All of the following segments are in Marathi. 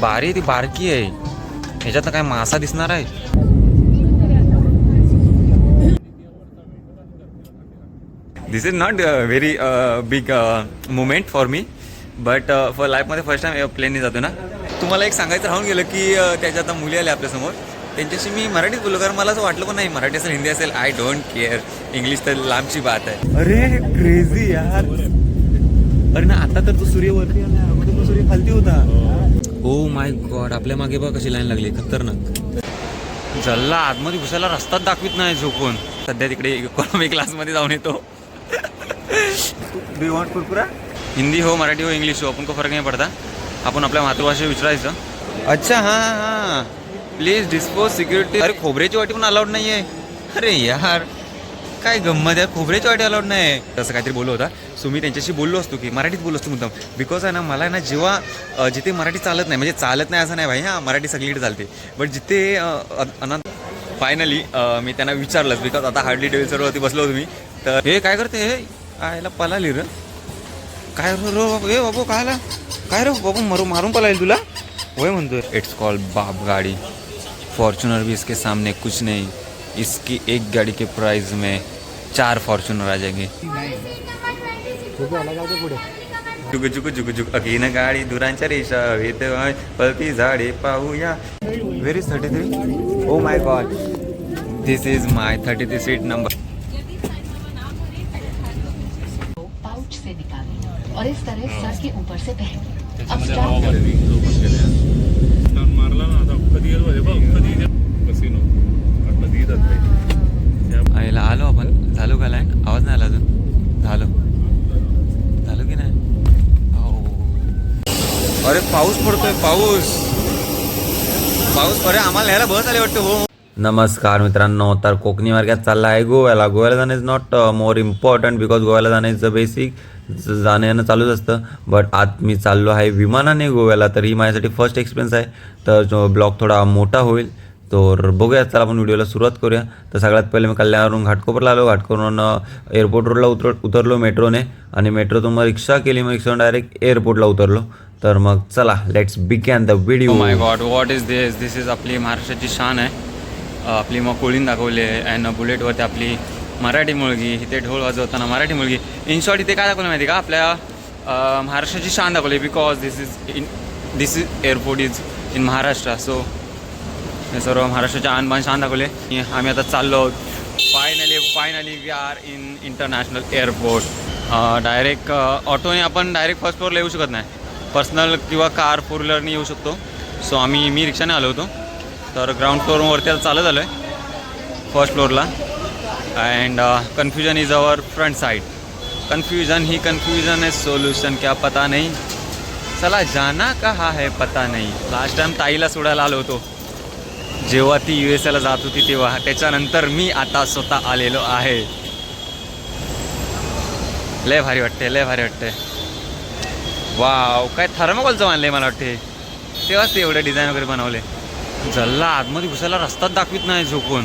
बारी ती बारकी आहे. ह्याच्यात काय मासा दिसणार आहे? This is not very big moment for me but for लाईफमध्ये फर्स्ट टाइम प्लेनने जातो ना. तुम्हाला एक सांगायचं राहून गेलं की uh, त्याच्या आता मुली आल्या आपल्यासमोर. त्यांच्याशी मी मराठीत बोललो कारण मला असं वाटलं पण नाही मराठी असेल हिंदी असेल आय डोंट केअर इंग्लिश तर लांबची बात आहे. अरे क्रेझी यार. अरे ना आता तर तो सूर्य वरती आला. अगोदर तो सूर्य खालती होता. ओ माय गॉड आपल्या मागे बघ कशी लाईन लागली खतरनाक. जल्ला आतमध्ये घुसायला रस्ताच दाखवित नाही झोपून. सध्या तिकडे इकॉनॉमी क्लासमध्ये जाऊन येतो. डू वॉन्ट कुरकुरा हिंदी हो मराठी हो इंग्लिश हो आपण को फरक नाही पडता. आपण आपल्या मातृभाषेत विचारायचं. अच्छा हां हां प्लीज डिस्पोज सिक्युरिटी अरे खोबऱ्याची वाटी पण अलाउड नाही आहे अरे यार. काय गंमत आहे? खोबऱ्याची वाटी अलाउड नाही आहे तसं काहीतरी बोललो होता. सो मी त्यांच्याशी बोललो असतो की मराठीत बोललो असतो मुद्दाम. बिकॉज आहे ना मला आहे ना जेव्हा जिथे मराठी चालत नाही म्हणजे चालत नाही असं नाही भाई हां मराठी सगळीकडे चालते. बट जिथे अनंत फायनली मी त्यांना विचारलंच बिकॉज आता हार्डली डेव्हिल्सवरती बसलो होतो मी. तर हे काय करते हे? आयला पलाली र. काय रो रो बाबू ए बाबू कायला? काय रो बाबू मारू मारून पलाली तुला? होय म्हणतोय. इट्स कॉल बाप गाड़ी. फॉर्च्युनर भी इसके सामने कुछ नाही. इसकी एक गाड़ी के प्राइस में चार फॉर्चुनर आ जाएँगे। चुक चुक चुक चुक अगीन गाडी दुरांच्या रेषा येत पळती झाडे पाहूया। Where is thirty three oh my god this is my thirty three seat number pouch से निकालें और इस तरह सर के ऊपर से पहने। अब स्टार्ट मारला ना आता कधी येईल बघ कधी ते आलो आपण. झालो का लँड आवाज नाही आला अजून. झालो. झालो की नाही? अरे पाऊस पडतोय पाऊस. पाऊस अरे आम्हाला यायला बस आले वाटतं हो. नमस्कार मित्रांनो तर कोकणी मार्गात चालला आहे गोव्याला. गोव्याला जाणं is not more important because गोव्याला जाणं इज बेसिक जाणं येणं चालूच असतं. बट आज मी चाललो आहे विमानाने गोव्याला तर ही माझ्यासाठी फर्स्ट एक्सपिरियन्स आहे. तर जो ब्लॉग थोडा मोठा होईल. तर बघूया चला आपण व्हिडिओला सुरुवात करूया. तर सगळ्यात पहिले मी कल्याणवरून घाटकोपरला आलो. घाटकोपरून एअरपोर्ट रोडला उतर उतरलो मेट्रोने. आणि मेट्रोतून मग रिक्षा केली. मग रिक्षावरून डायरेक्ट एअरपोर्टला उतरलो. तर मग चला let's begin the video my god what is this this is आपली महाराष्ट्राची शान आहे. आपली मग कोळीन दाखवली आहे. अँड बुलेटवरती आपली मराठी मुलगी. इथे ढोल वाजवताना मराठी मुलगी. इन शॉर्ट इथे काय दाखवलं माहिती का? आपल्या महाराष्ट्राची शान दाखवली. Because this is in this is airport is in Maharashtra so हे सर्व महाराष्ट्राच्या आणबाण शान दाखवले. आम्ही आता चाललो finally finally we are in international airport direct ऑटोने आपण डायरेक्ट फर्स्ट फ्लोअरला येऊ शकत नाही. पर्सनल किंवा कार फोर व्हीलरने येऊ शकतो. सो आम्ही मी रिक्षाने आलो होतो. तर ग्राउंड फ्लोअरवरती आता चालत आलो आहे फर्स्ट फ्लोअरला and confusion is our front side confusion he confusion है सोल्युशन क्या पता नाही? चला जाना कहा है पता नाही? लास्ट टाइम ताईला सोडायला आलो होतो. जेव्हा ती यू एस एला जात होती तेव्हा. त्याच्यानंतर मी आता स्वतः आलेलो आहे. लय भारी वाटते लय भारी वाटते वाव काय थर्मोकॉलचं बांधलंय मला वाटते तेव्हाच ते एवढे डिझाईन वगैरे बनवले जल्ला आतमध्ये घुसायला रस्ताच दाखवित नाही झोपून.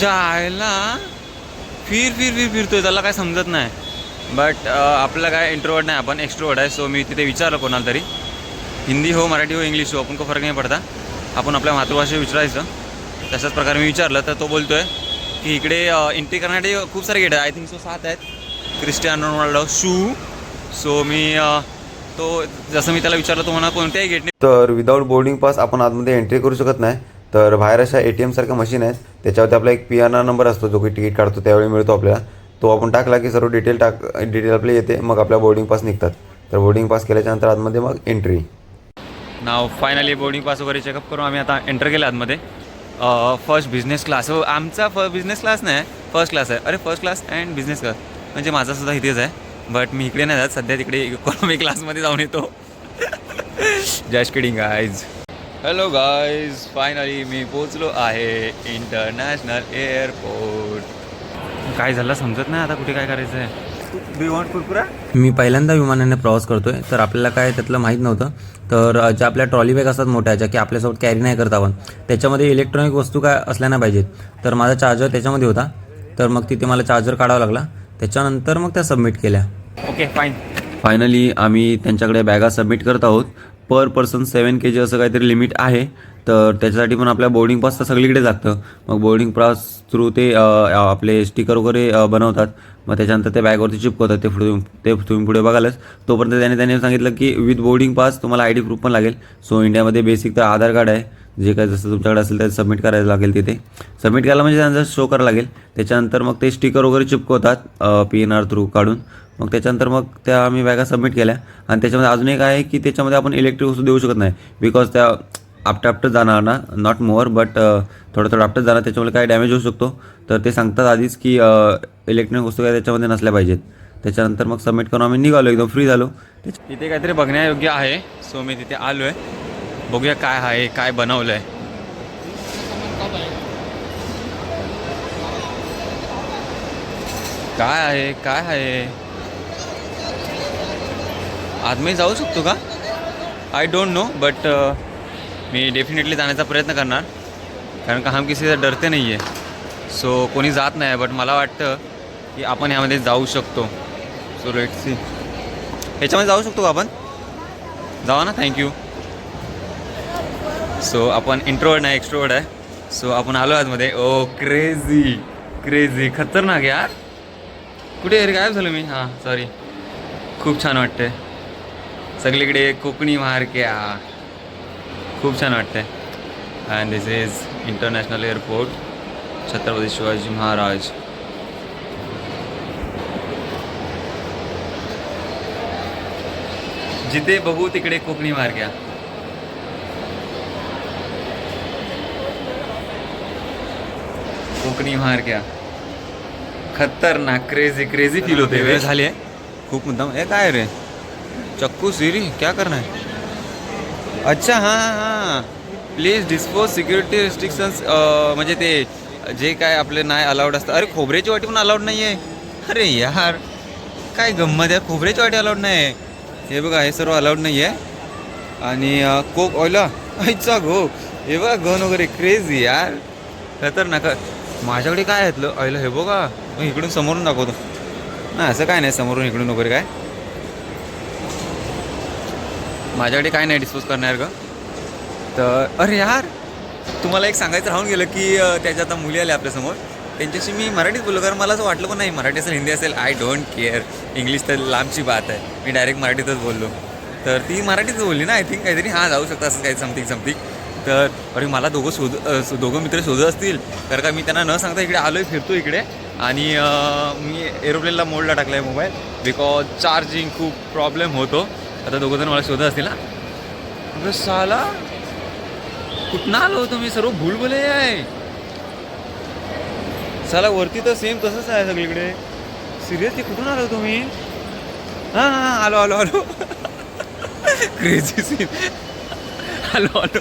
जायला. फिर फिर फिर फिरतोय त्याला काय समजत नाही. बट आपलं काय इंट्रोवर्ड नाही आपण एक्स्ट्रोवर्ड आहे सो मी तिथे विचारलं कोणाला तरी. हिंदी हो मराठी हो इंग्लिश हो आपण को फरक नाही पडता. आपण आपल्या मातृभाषेत विचारायचं. तशाच प्रकारे मी विचारलं तर तो बोलतोय की इकडे एंट्री करण्यासाठी खूप सारे गेट आहेत. आय थिंक सो सात आहेत. क्रिस्टियानो रोनाल्डो शू सो मी तो जसं मी त्याला विचारलं तो म्हणा कोणत्याही गेटने तर विदाऊट बोर्डिंग पास आपण आतमध्ये एंट्री करू शकत नाही. तर बाहेर अशा ए टी एमसारख्या मशीन आहेत. त्याच्यावरती आपला एक पी एन आर नंबर असतो जो की तिकीट काढतो त्यावेळी मिळतो आपल्याला. तो आपण टाकला की सर्व डिटेल टाक डिटेल आपले येते. मग आपल्या बोर्डिंग पास निघतात. तर बोर्डिंग पास केल्याच्यानंतर आतमध्ये मग एंट्री नाव फायनली बोर्डिंग पास वगैरे चेकअप करून आम्ही आता एंटर केलं आतमध्ये. फर्स्ट बिझनेस क्लास हो आमचा फ बिझनेस क्लास नाही फर्स्ट क्लास आहे. अरे first class and business class म्हणजे माझा सुद्धा इथेच आहे. बट मी इकडे नाही जात. सध्या तिकडे इकॉनॉमी क्लासमध्ये जाऊन येतो. Just kidding guys hello guys finally मी पोचलो आहे इंटरनॅशनल एअरपोर्ट काय झालं? समजत नाही आता कुठे काय करायचं आहे मी पहिल्यांदा विमानाने प्रवास करतोय तर आपल्याला काय त्यातलं माहीत नव्हतं. तर ज्या आपल्या ट्रॉली बॅग असतात मोठ्या ज्या की आपल्यासोबत कॅरी नाही करत आपण त्याच्यामध्ये इलेक्ट्रॉनिक वस्तू काय असल्या नाही पाहिजेत. तर माझा चार्जर त्याच्यामध्ये होता. तर मग तिथे मला चार्जर काढावा लागला. त्याच्यानंतर मग त्या सबमिट केल्या. ओके फाईन फायनली आम्ही त्यांच्याकडे बॅगा सबमिट करत आहोत. पर पर्सन सेवन के जी असं काहीतरी लिमिट आहे. तर त्याच्यासाठी पण आपल्या बोर्डिंग पास तर सगळीकडे लागतं मग बोर्डिंग पास थ्रू ते आपले स्टिकर वगैरे बनवतात. मग त्याच्यानंतर ते बॅगवरती चिपकवतात ते पुढे ते तुम्ही पुढे बघालच. तोपर्यंत त्याने त्याने सांगितलं की विथ बोर्डिंग पास तुम्हाला आय डी प्रूफ पण लागेल. सो इंडियामध्ये बेसिक तर आधार कार्ड आहे. जे काय जसं तुमच्याकडे असेल ते सबमिट करायला लागेल तिथे. सबमिट करायला म्हणजे त्यांचा शो करायला लागेल. त्याच्यानंतर मग ते स्टिकर वगैरे चिपकवतात पी एन आर थ्रू काढून. मग त्याच्यानंतर मग त्या आम्ही बॅगा सबमिट केल्या. आणि त्याच्यामध्ये अजून एक आहे की त्याच्यामध्ये आपण इलेक्ट्रिक वस्तू देऊ शकत नाही. बिकॉज त्या आपटा आपटं जाणार ना? नॉट मोअर बट थोडं थोडं आपटं जाणार त्याच्यामुळे काय डॅमेज होऊ शकतो. तर ते सांगतात आधीच की इलेक्ट्रॉनिक वस्तू काय त्याच्यामध्ये नसल्या पाहिजेत. त्याच्यानंतर मग सबमिट करून आम्ही निघालो एकदम फ्री झालो. तिथे इथे काहीतरी बघण्यायोग्य आहे. सो मी तिथे आलो आहे बघूया काय आहे काय बनवलं आहे काय आहे काय आहे? आतमध्ये जाऊ शकतो का? आय डोंट नो बट मी डेफिनेटली जाण्याचा प्रयत्न करणार. कारण का हम किसी डरते नाही आहे सो कोणी जात नाही बट मला वाटतं की आपण ह्यामध्ये जाऊ शकतो. सो लेट सी ह्याच्यामध्ये जाऊ शकतो का आपण? जावा ना थँक्यू सो आपण इंट्रोवर्ड नाही एक्स्ट्रोवर्ड आहे. सो आपण आलो आतमध्ये. ओ क्रेझी क्रेझी खतरनाक यार. कुठे रे? गायब झालो मी. हां सॉरी खूप छान वाटतंय. सगळीकडे कोकणी मार्क्या खूप छान वाटतंय. And this is international airport Chhatrapati Shivaji Maharaj. जिथे बघू तिकडे कोकणी मार्ग्या कोकणी मार्ग्या खतरनाक क्रेझी क्रेझी फील होते. वेळ झाली आहे. खूप मुद्दाम. हे काय रे? चक्कू, सिरी, क्या करना है? अच्छा हां हां प्लीज डिस्पोज सिक्युरिटी रिस्ट्रिक्शन्स म्हणजे ते जे काय आपले नाही अलाउड असतं. अरे खोबऱ्याची वाटी पण अलाउड नाही आहे अरे यार काय गंमत आहे. खोबऱ्याची वाटी अलाउड नाही आहे हे बघा हे सर्व अलाउड नाही आहे आणि कोक ऑयला आईचा गो. हे बघा गन वगैरे. क्रेझी यार. खतरनाक. माझ्याकडे काय आहे ऑयला हे बघा. मग इकडून समोरून दाखवतो. नाही असं काय नाही. समोरून इकडून वगैरे काय. माझ्याकडे काय नाही डिस्पोज करणार का तर अरे यार तुम्हाला एक सांगायचं राहून गेलं की त्याच्या आता मुली आल्या आपल्यासमोर त्यांच्याशी मी मराठीत बोललो कारण मला असं वाटलं पण नाही मराठी असेल हिंदी असेल आय डोंट केअर इंग्लिश तर लांबची बात आहे. मी डायरेक्ट मराठीतच बोललो. तर ती मराठीतच बोलली ना आय थिंक काहीतरी हां जाऊ शकतं असं काही समथिंग समथिंग तर अरे मला दोघं शोध दोघं मित्र शोधत असतील. तर का मी त्यांना न सांगता इकडे आलो आहे फिरतो इकडे. आणि मी एरोप्लेनला मोडला टाकला आहे मोबाईल बिकॉज चार्जिंग खूप प्रॉब्लेम होतो. आता दोघं जण मला शोधत असतील ना अरे साला कुठनं आलो होतो मी सर्व भूलभुले आहे. साला वरती तर सेम तसंच आहे सगळीकडे. सिरियसली कुठून आलो तुम्ही? हां हां आलो आलो आलो. क्रेझी सीन आलो आलो.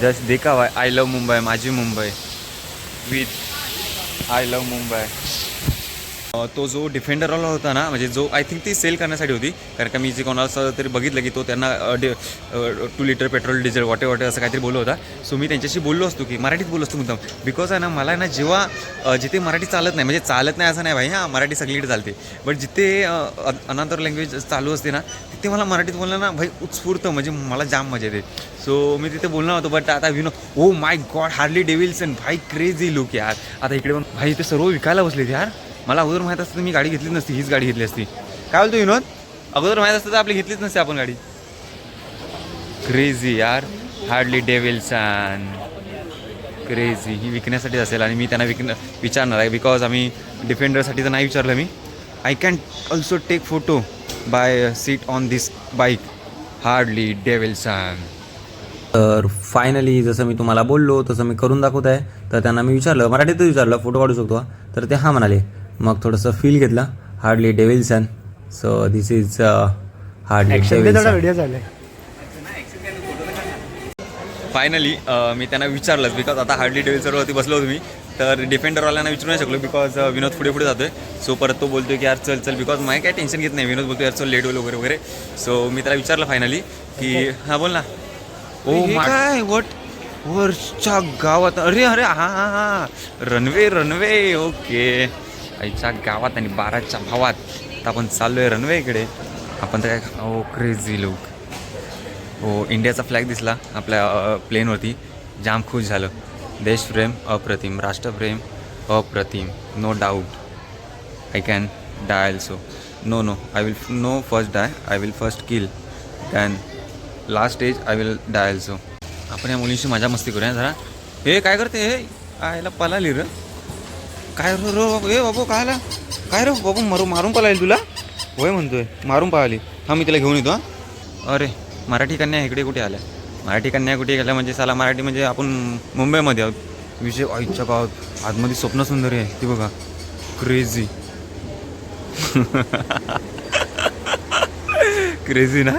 जस्ट देखा आय लव मुंबई माझी Mumbai. With I love Mumbai तो जो डिफेंडरवाला होता ना म्हणजे जो आय थिंक ती सेल करण्यासाठी होती. कारण का मी जे कोणाला असं तरी बघितलं की तो त्यांना टू लिटर पेट्रोल डिझेल वॉटे वॉटे असं काहीतरी बोललो होता. सो मी त्यांच्याशी बोललो असतो की मराठीत बोललो असतो मुद्दाम. बिकॉज आहे ना मला आहे ना जेव्हा जिथे मराठी चालत नाही म्हणजे चालत नाही असं नाही भाई हां मराठी सगळीकडे चालते. बट जिथे अनांतर लँग्वेज चालू असते ना तिथे मला मराठीत बोलणं ना भाई उत्स्फूर्त म्हणजे मला जाम मजा येते. सो मी तिथे बोलणार होतो बट आता विनो ओ माय गॉड हार्ली डेव्हिल्सन भाई क्रेझी लुक यार. आता इकडे पण भाई इथे सर्व विकायला बसले यार. मला अगोदर माहीत असतं मी गाडी घेतलीच नसती हीच गाडी घेतली असती. काय बोलतो विनोद? अगोदर माहीत असतं तर आपली घेतलीच नसती आपण गाडी. क्रेझी यार हार्डली डेविल्सन क्रेझी ही विकण्यासाठी असेल आणि मी त्यांना विकणं विचारणार आहे. बिकॉज आम्ही डिफेंडरसाठी तर नाही विचारलं मी. I can also take photo by seat on this bike hardly Davidson तर फायनली जसं मी तुम्हाला बोललो तसं मी करून दाखवत आहे. तर त्यांना मी विचारलं मराठीतच विचारलं फोटो काढू शकतो. तर ते हां म्हणाले मग थोडंसं फील घेतलं. Hardly Devilson so this is hardly finally मी त्यांना विचारलंच बिकॉज आता हार्डली डेविल्सवरती बसलो होतो मी तर डिफेंडरवाल्यांना विचारू नाही शकलो बिकॉज विनोद पुढे पुढे जातोय. सो परत तो बोलतोय की यार चल चल बिकॉज मला काय टेन्शन घेत नाही विनोद बोलतो यार चल लेट होईल वगैरे वगैरे. सो मी त्याला विचारलं फायनली की हां बोल ना. ओ काय? वट वरच्या गावात? अरे अरे हां हां हां. रनवे रनवे ओके आईच्या गावात आणि बाराच्या भावात. तर आपण चाललो आहे रनवे इकडे आपण तर काय ओ क्रेझी लोक. हो इंडियाचा फ्लॅग दिसला आपल्या प्लेनवरती जाम खुश झालं. देशप्रेम अप्रतिम. राष्ट्रप्रेम अप्रतिम. No doubt I can die also no no I will no first die I will first kill then last stage I will die also आपण या मुलींशी मजा मस्ती करूया जरा. हे काय करते? हे? आयला पलाली र. काय रो रो बाबू? ए बाबू काय आला काय रो? बाबू मारू मारून पळाली तुला? होय म्हणतोय. मारून पळाली. हा मी तिला घेऊन येतो हां. अरे मराठी कन्या इकडे कुठे आल्या? मराठी कन्या कुठे गेल्या? म्हणजे साला मराठी म्हणजे आपण मुंबईमध्ये आहोत. विषय आईच्या गावात. आतमध्ये स्वप्न सुंदरी आहे ती बघा. क्रेझी क्रेझी ना?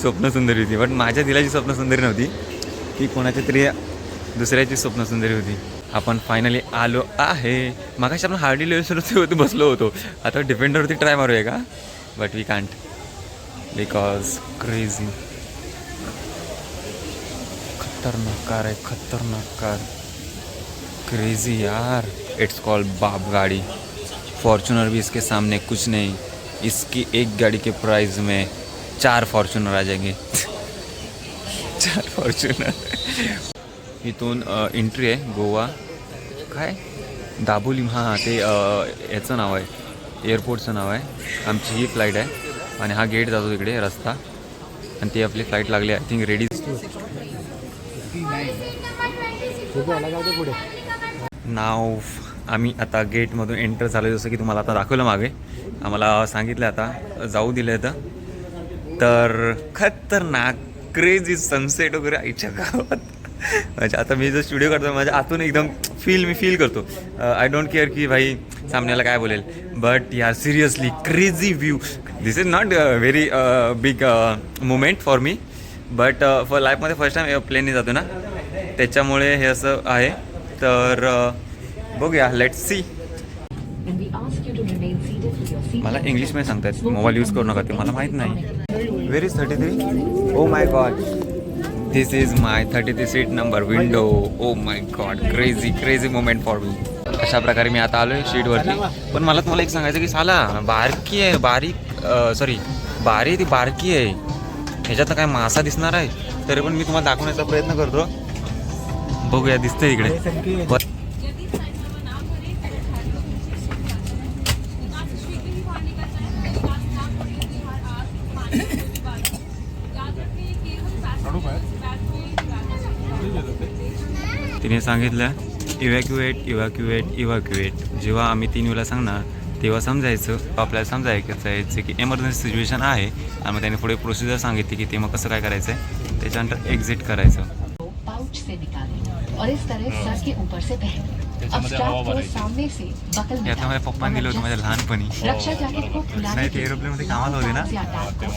स्वप्न सुंदरी होती. बट माझ्या दिलाची स्वप्न सुंदरी नव्हती. ती कोणाच्या तरी दुसऱ्याची स्वप्न सुंदरी होती. आपण फायनली आलो आहे. मागाशी आपण हार्डी लेवलवरती होती बसलो होतो. आता डिफेंडरवरती ट्राय मारूया का? But we can't because crazy खतरनाक कार आहे, खतरनाक कार क्रेजी यार. इट्स कॉल्ड बाप गाड़ी. फॉर्चूनर भी इसके सामने कुछ नहीं. इसकी एक गाड़ी के प्राइस में चार फॉर्च्युनर आ जाएँगे. चार फॉर्च्युनर इथून एंट्री आहे, गोवा. काय? दाबोली हां ते याचं नाव आहे. एअरपोर्टचं नाव आहे. आमची ही फ्लाईट आहे. आणि हा गेट जातो तिकडे रस्ता. आणि ती आपली फ्लाईट लागली आय थिंक रेडी नाव आम्ही आता गेटमधून एंटर झालो जसं की तुम्हाला आता दाखवलं मागे. आम्हाला सांगितलं आता. जाऊ दिलं तर तर खतरनाक क्रेझी सनसेट वगैरे आईच्या गावात. म्हणजे आता मी जो स्टुडिओ करतो माझ्या आतून एकदम फील मी फील करतो. आय डोंट केअर की भाई सामन्याला काय बोलेल. बट यार seriously crazy view this is not very big moment for me but for लाईफमध्ये फर्स्ट टाईम प्लेनने जातो ना. त्याच्यामुळे हे असं आहे. तर uh, बघूया लेट सी मला इंग्लिशमध्ये सांगतायत. Smoking मोबाईल यूज करू नका ते मला माहीत नाही. Where is thirty three oh my god this is my thirty three seat number window oh my god crazy crazy moment for me अशा प्रकारे मी आता आलो आहे शीटवरती पण मला तुम्हाला एक सांगायचं की साला बारकी आहे बारीक सॉरी बारी ती बारकी आहे. ह्याच्यात काय मासा दिसणार आहे. तरी पण मी तुम्हाला दाखवण्याचा प्रयत्न करतो. बघूया दिसतंय इकडे. सांगितलं इव्हॅक्युएट इव्हॅक्युएट इव्हॅक्युएट. जेव्हा आम्ही तीन वेळा सांगणार तेव्हा समजायचं आपल्याला समजायचं की एमर्जन्सी सिच्युएशन आहे. आणि मग त्याने पुढे प्रोसिजर सांगितली की ते मग कसं काय करायचं आहे त्याच्यानंतर एक्झिट करायचं. पाउच से निकालें और इस तरह सर के ऊपर से पहने अब त्याच्यामध्ये हवा स्ट्रैप को भरायची. सामने से बकल में यातनं माझ्या डालें। पप्पाने दिलं होतं माझ्या लहानपणी. रक्षा जैकेट को फुलाने नाही, के ते लिए एरोप्लेनमध्ये कामाला होते ना?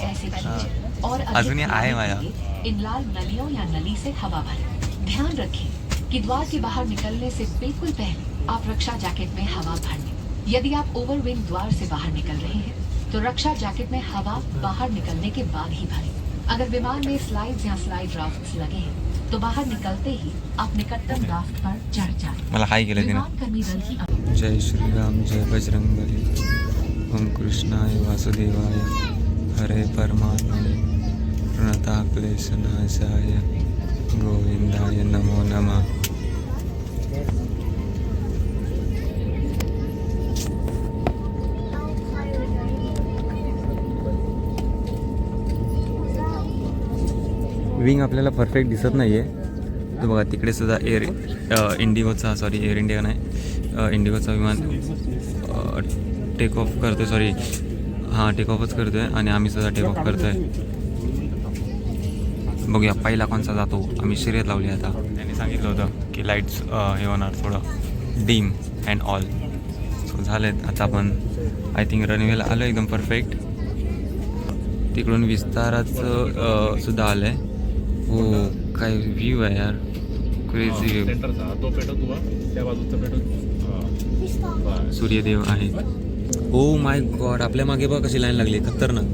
ऐसे खींचें। और अजूनही आहे माझ्या. इन लाल नलियों या नली से हवा भरें। ध्यान रखें। कि द्वार के बाहर निकलने से बिल्कुल पहले आप रक्षा जैकेट में हवा भर लें। यदि आप ओवरविंग द्वार से बाहर निकल रहे हैं तो रक्षा जैकेट में हवा बाहर निकलने के बाद ही भरें। अगर विमान में स्लाइड्स या स्लाइड राफ्ट लगे हैं तो बाहर निकलते ही आप निकटतम राफ्ट पर चढ़ जाएँ। तिनं विमान कर्मी दल की जय श्रीराम जय बजरंगबली। ओम कृष्णाय वासुदेवाय। हरे परमात्मने। प्रणताक्लेशनाशाय गोविंदाय नमो नमः. विंग आपल्याला परफेक्ट दिसत नाही आहे तर बघा तिकडे सुद्धा एअर इंडिगोचा सॉरी एअर इंडिया नाही इंडिगोचा विमान टेक ऑफ करतो सॉरी हां टेक ऑफच करतो आहे आणि आम्ही सुद्धा टेक ऑफ करतो आहे बघूया पहिला कोणचा जातो? आम्ही शर्यत लावली आता. त्यांनी सांगितलं होतं की लाईट्स हे होणार थोडं. डीम अँड ऑल सो झालेत आता आपण आय थिंक रनवेला आलो एकदम परफेक्ट तिकडून विस्ताराचं सुद्धा आलं आहे हो काय व्ह्यू आहे यार. क्रेझी व्ह्यू सूर्यदेव आहे. ओ माय गॉड आपल्या मागे बघा कशी लाईन लागली खतरनाक.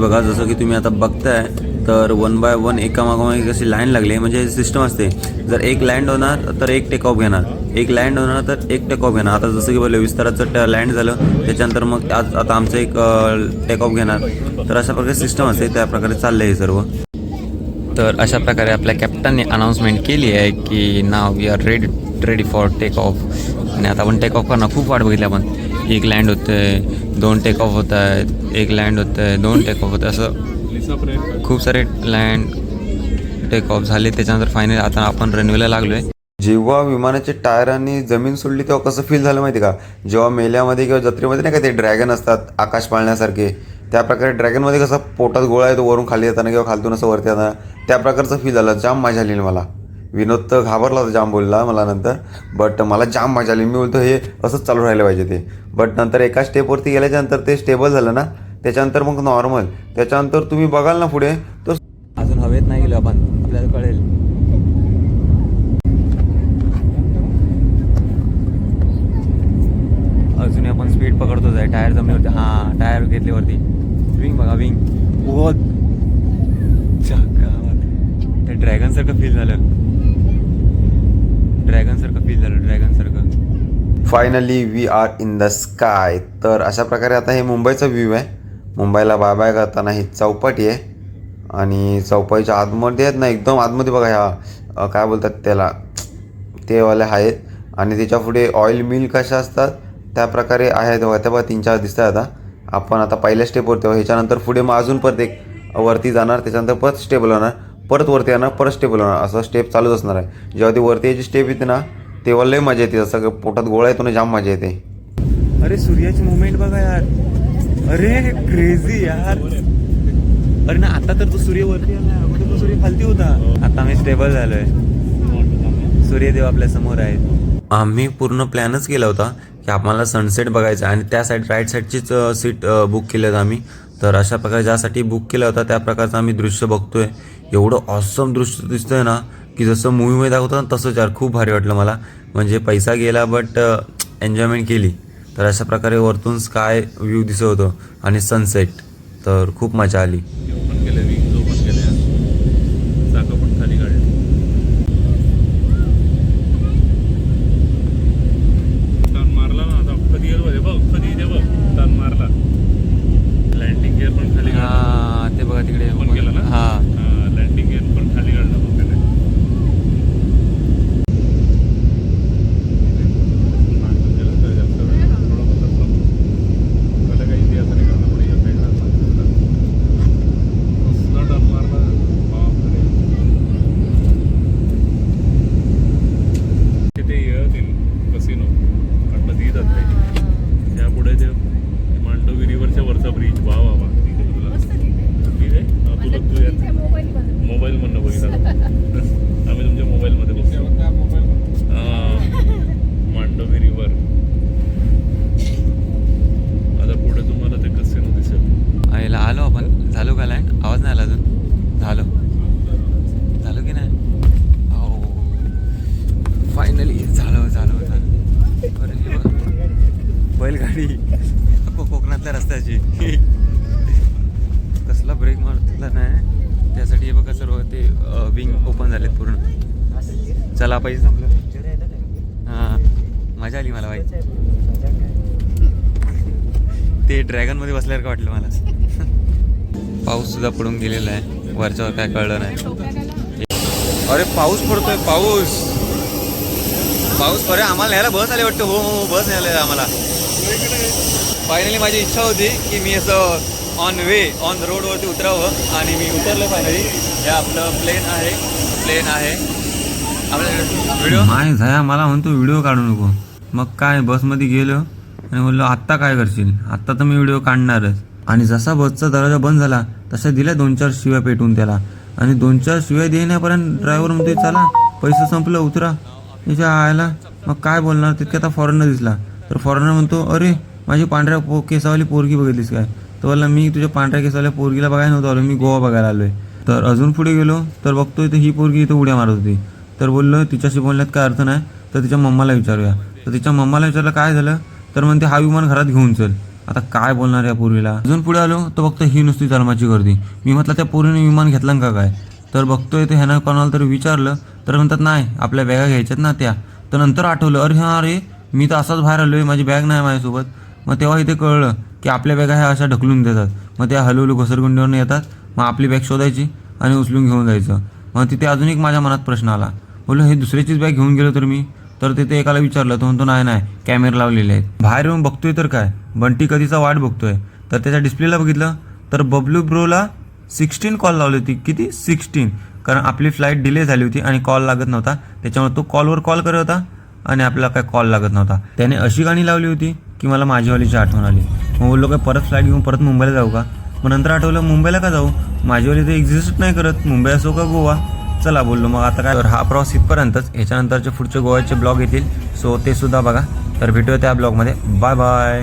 बघा जसं की तुम्ही आता बघताय तर वन बाय वन एका मागोमाग अशी लाईन लागली आहे. म्हणजे सिस्टम असते. जर एक लँड होणार तर एक टेक ऑफ घेणार. एक लँड होणार तर एक टेक ऑफ घेणार. आता जसं की बोलले विस्ताराचं लँड झालं त्याच्यानंतर मग आज आता आमचं एक टेक ऑफ घेणार. तर अशा प्रकारे सिस्टम असते त्या प्रकारे चाललं आहे सर्व. तर अशा प्रकारे आपल्या कॅप्टनने अनाऊन्समेंट केली आहे की नाव we are ready ready for take off आणि आता आपण टेक ऑफ करणार. खूप वाट बघितली आपण. एक लँड होतं आहे दोन टेक ऑफ होत आहेत एक लँड होतं आहे दोन टेक ऑफ होतं असं खूप सारे लँड टेक ऑफ झाले. त्याच्यानंतर फायनल आता आपण रनवेला लागलो आहे जेव्हा विमानाचे टायरांनी जमीन सोडली तेव्हा कसं फील झालं माहिती का? जेव्हा मेल्यामध्ये किंवा जत्रेमध्ये नाही का ते ड्रॅगन असतात आकाश पाळण्यासारखे त्या प्रकारे ड्रॅगनमध्ये कसं पोटात गोळा येतो वरून खाली येताना किंवा खालतून असं वरती येताना त्या प्रकारचं फील झालं. जाम मजा आली मला. विनोद तर घाबरला होता जाम बोलला मला नंतर. बट मला जाम मजा आली. मी बोलतो हे असंच चालू राहिलं पाहिजे ते. बट नंतर एका स्टेपवरती गेल्याच्यानंतर ते स्टेबल झालं ना त्याच्यानंतर मग नॉर्मल त्याच्यानंतर तुम्ही बघाल ना पुढे तर अजून हवेत नाही गेलो आपण. आपल्याला कळेल. अजून आपण स्पीड पकडतोच आहे. टायर जमिनीवरती. हां टायर घेतल्यावरती. विंग बघा विंग ओ त्या ड्रॅगन सारखं फील झालं. ड्रॅगन सारखं फील झालं ड्रॅगन सारखं. Finally we are in the sky तर अशा प्रकारे आता हे मुंबईचा व्ह्यू आहे. मुंबईला बाय बाय करताना ही चौपाटी आहे. आणि चौपाटीच्या आतमध्ये आहेत ना एकदम आतमध्ये बघा ह्या काय बोलतात त्याला ते वाले आहेत. आणि त्याच्या पुढे ऑइल मिल कशा असतात त्या प्रकारे आहेत बघा त्या बघा तीन चार दिसत आता. आपण आता पहिल्या स्टेपवर तेव्हा ह्याच्यानंतर पुढे मग अजून परत एक वरती जाणार त्याच्यानंतर परत स्टेबल होणार परत वरती येणार परत स्टेबल होणार असं स्टेप चालूच असणार आहे. जेव्हा ती वरती याची स्टेप येते ना तेव्हा लय मजा येते. जसं की पोटात गोळा येतो ना जाम मजा येते. अरे सूर्याची मुवमेंट बघा यार. अरे क्रेझी यार. अरे ना आता तर तो सूर्य वरती आला. अगोदर तो सूर्य खालती होता. आता आम्ही स्टेबल झालोय. सूर्यदेव आपल्यासमोर आहेत. आम्ही पूर्ण प्लॅनच केला होता की आम्हाला सनसेट बघायचा आणि त्या साईड राईट साईडचीच सीट बुक केली होती आम्ही. तर अशा प्रकारे ज्यासाठी बुक केला होता त्या प्रकारचं आम्ही दृश्य बघतोय. एवढं ऑसम दृश्य दिसतंय ना की जसं मूवीमध्ये दाखवतं ना तसंच यार खूप भारी वाटलं मला. म्हणजे पैसा गेला बट एन्जॉयमेंट केली. तर अशा प्रकारे वरतून स्काय व्ह्यू दिसत होतं आणि सनसेट तर खूप मजा आली ओपन केले विंग्स ओपन केल्या चाकं पण खाली काढली टर्न मारला ना आता अख्खं गिअरमध्ये बघ अख्खं इथे बघ टर्न मारला लँडिंग गिअर पण खाली काढला हा ते बघा तिकडे ओपन केलं ना हा लँडिंग गिअर पण खाली काढला बघ त्याने मागचं केलं तर जास्त वेळ थोडं बहुत असं त्याला काही इतिहास नाही करणार पण या साईडला कसला टर्न मारला बापरे तिथे येतील कसिनो आता येतात काही त्यापुढे ते मांडवी रिव्हरच्या वरचा ब्रिज वा वा वा ठीक आहे तुला ठीक आहे हा, तुला तू या मोबाईल मधनं बघितलं आम्ही तुमच्या मोबाईलमध्ये बघतो हा, मांडवी रिव्हर आता पुढे तुम्हाला ते कसिनो दिसेल आईला आलो आपण झालो का लँड आवाज नाही आला अजून झालो झालो की नाही हो फायनली झालं झालं झालं अरे हे बघा. बैलगाडी को- कोकणातल्या रस्त्याची कसला ब्रेक मारतला नाही त्यासाठी हे बघा सर्व ते विंग ओपन झालेत पूर्ण चला पैसे संपलं हां मजा आली मला बाई ते ड्रॅगनमध्ये बसल्यावर का वाटलं मला. पाऊस सुद्धा पडून गेलेला आहे. वरच्यावर काय कळलं नाही. अरे पाऊस पडतोय पाऊस. पाऊस अरे आम्हाला न्यायला बस आले वाटतं. हो, हो हो बस न्यायला आम्हाला. फायनली माझी इच्छा होती की मी असं ऑन वे ऑन रोडवरती उतरावं आणि मी उतरलो फायनली हे आपलं प्लेन आहे. प्लेन आहे. आपला व्हिडिओ माय झाला मला म्हणतो व्हिडिओ काढू नको. मग काय बसमध्ये गेलो. आणि बोललो आत्ता काय करशील? आत्ता तर मी व्हिडिओ काढणारच. आणि जसा बसचा दरवाजा बंद झाला तशा दिल्या दोन चार शिव्या पेटून त्याला. आणि दोन चार शिव्या देण्यापर्यंत ड्रायव्हर म्हणतोय चला पैसे संपलं उतरा. तिच्या आयला मग काय बोलणार? तितके आता फॉरेनर दिसला. तर फॉरेनर म्हणतो अरे माझी पांढऱ्या पो केसावाली पोरगी बघितलीस काय? तर बोलला मी तुझ्या पांढऱ्या केसावाल्या पोरगीला बघायला नव्हतो आलो मी गोवा बघायला आलोय. तर अजून पुढे गेलो तर बघतोय तर ही पोरगी इथं उड्या मारत होती. तर बोललो तिच्याशी बोलण्यात काय अर्थ नाही तर तिच्या मम्माला विचारूया. तर तिच्या मम्माला विचारलं काय झालं? तर म्हणते हा विमान घरात घेऊन चल. आता काय बोलणार या पोरीला? अजून पुढे आलो तर बघतो ही नुसती धर्माची गर्दी. मी म्हटलं त्या पोरीने विमान घेतलं का काय? तर बघतोय ते ह्यानं कोणाला तरी विचारलं तर म्हणतात नाही आपल्या बॅगा घ्यायच्यात ना त्या. तर नंतर आठवलं अरे हां अरे मी तर असाच बाहेर आलो आहे माझी बॅग नाही माझ्यासोबत. मग तेव्हा इथे कळलं की आपल्या बॅगा ह्या अशा ढकलून देतात. मग त्या हळूहळू घसरगुंडीवरून येतात मग आपली बॅग शोधायची आणि उचलून घेऊन जायचं. मग तिथे अजून एक माझ्या मनात प्रश्न आला. बोललो हे दुसऱ्याचीच बॅग घेऊन गेलो तर मी? तर तिथे एकाला विचारलं तो म्हणतो नाही नाही कॅमेरा लावलेले आहेत. बाहेर येऊन बघतोय तर काय? बंटी कधीचा वाट बघतोय. तर त्याच्या डिस्प्लेला बघितलं तर बबलू ब्रोला सिक्स्टीन कॉल लावली होती. किती? सिक्स्टीन कारण आपली फ्लाईट डिले झाली होती आणि कॉल लागत नव्हता. त्याच्यामुळे तो कॉलवर कॉल करत होता आणि आपल्याला काय कॉल लागत नव्हता. त्याने अशी गाणी लावली होती की मला माझीवालीची आठवण आली. मग बोललो काय परत फ्लाईट घेऊन परत मुंबईला जाऊ का? मग नंतर आठवलं मुंबईला का जाऊ? माझीवाली तर एक्झिस्ट नाही करत. मुंबई असो का गोवा? चला बोललो मग आता काय? तर हा प्रवास इथपर्यंतच. याच्यानंतरचे पुढचे गोव्याचे ब्लॉग येतील. सो ते सुद्धा बघा. तर भेटूया त्या ब्लॉगमध्ये. Bye bye